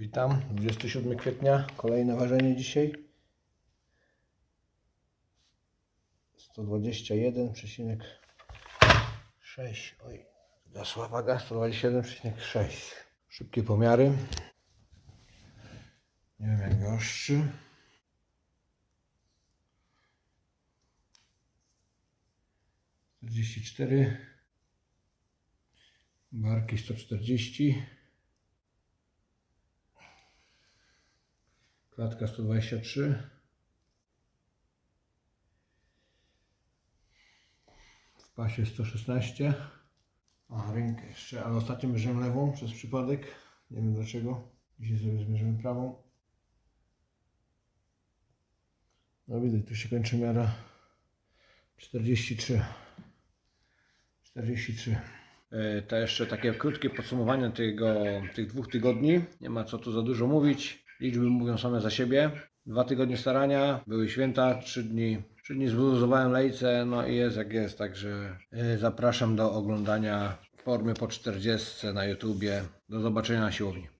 Witam, 27 kwietnia, kolejne ważenie dzisiaj. 121,6. Oj, gasła waga 121,6. Szybkie pomiary. Nie wiem jak goszczy. Czterdzieści cztery. Barki 140. Klatka 123. W pasie 116. A rękę jeszcze, ale ostatnio mierzyłem lewą przez przypadek. Nie wiem dlaczego. Dzisiaj sobie zmierzymy prawą. No widzę, tu się kończy miara 43. 43. E, To jeszcze takie krótkie podsumowanie tego, tych dwóch tygodni. Nie ma co tu za dużo mówić. Liczby mówią same za siebie. Dwa tygodnie starania, były święta, trzy dni. Trzy dni zluzowałem lejce, no i jest jak jest, także e, zapraszam do oglądania w formie po 40 na YouTubie. Do zobaczenia na siłowni.